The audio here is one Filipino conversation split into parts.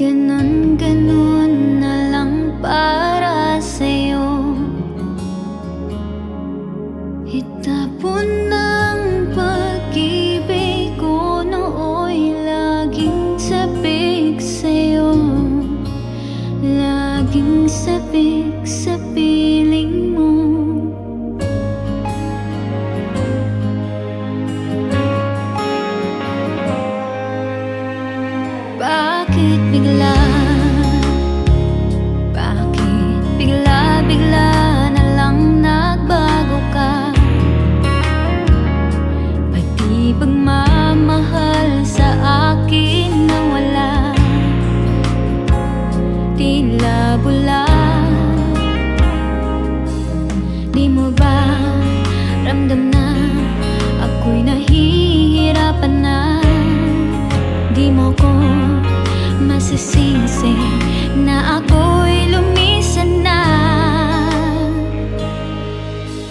looking di mo ko masisisi na ako'y lumisan na.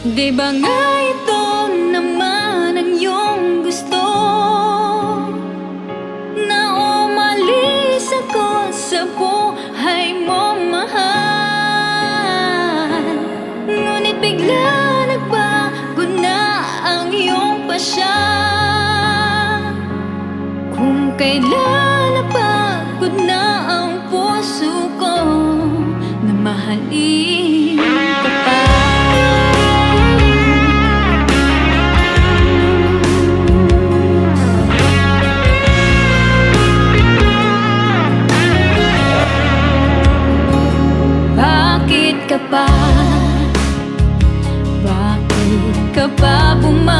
Di ba nga ito naman ang iyong gusto? Na umalis ako sa buhay mo mahal. Kailan napagod na ang puso ko Na mahalin ka Bakit ka pa? Bakit ka pa bumalik?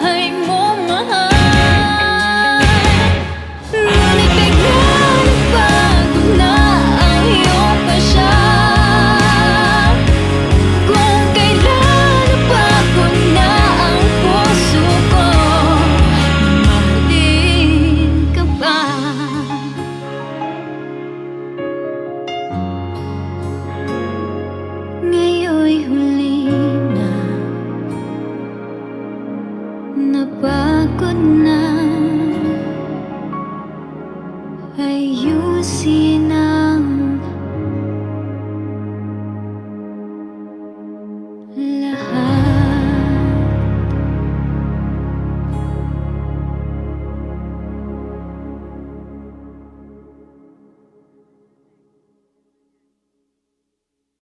hay mô